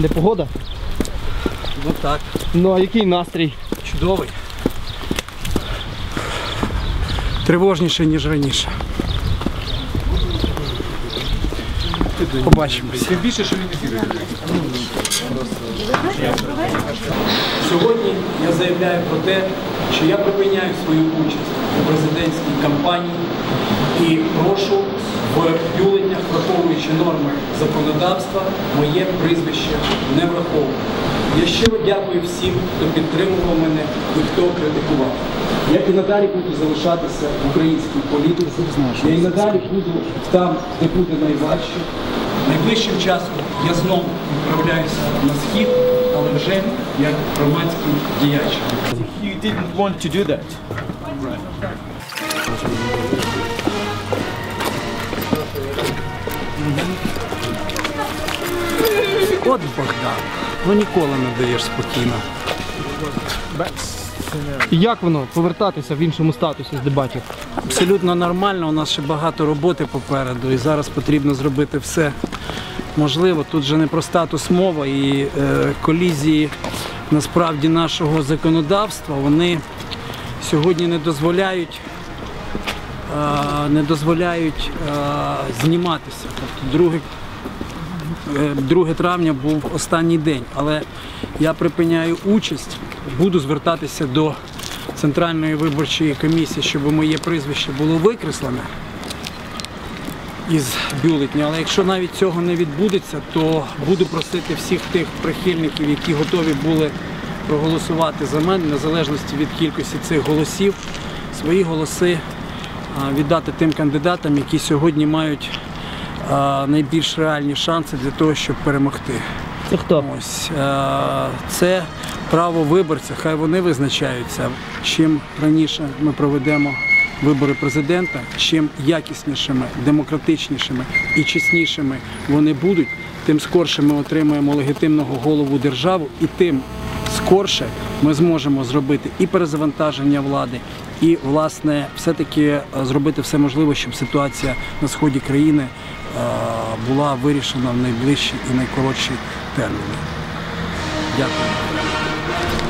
Де погода? Ну так, Ну а який настрій? чудовий. Тривожніше, ніж раніше. Побачимось. Тим більше, що він. Сьогодні я заявляю про те, що я припиняю свою участь у президентській кампанії і прошу в враховуючи норми законодавства, моє прізвище не враховувати. Я щиро дякую всім, хто підтримував мене і хто критикував. Я і надалі буду залишатися в українській політиці. Я і надалі буду там, де буде найважче. Найближчим часом я знову відправляюся на схід, але вже як громадський діяч. You didn't want to do that. От Богдан, ну ніколи не даєш спокійно. Як воно повертатися в іншому статусі з дебатів? Абсолютно нормально, у нас ще багато роботи попереду, і зараз потрібно зробити все можливо. Тут же не про статус мова і е, колізії насправді нашого законодавства. Вони сьогодні не дозволяють, е, не дозволяють е, зніматися. Тобто другий Е, 2 травня був останній день, але я припиняю участь, буду звертатися до Центральної виборчої комісії, щоб моє прізвище було викреслене із бюлетня. Але якщо навіть цього не відбудеться, то буду просити всіх тих прихильників, які готові були проголосувати за мене, незалежності від кількості цих голосів, свої голоси віддати тим кандидатам, які сьогодні мають найбільш реальні шанси для того, щоб перемогти. Це хто? Ось це право виборця. Хай вони визначаються. Чим раніше ми проведемо вибори президента, чим якіснішими, демократичнішими і чеснішими вони будуть, тим скорше ми отримаємо легітимного голову держави, і тим скорше ми зможемо зробити і перезавантаження влади, і власне все-таки е, зробити все можливе, щоб ситуація на сході країни е, була вирішена в найближчі і найкоротші терміни. Дякую.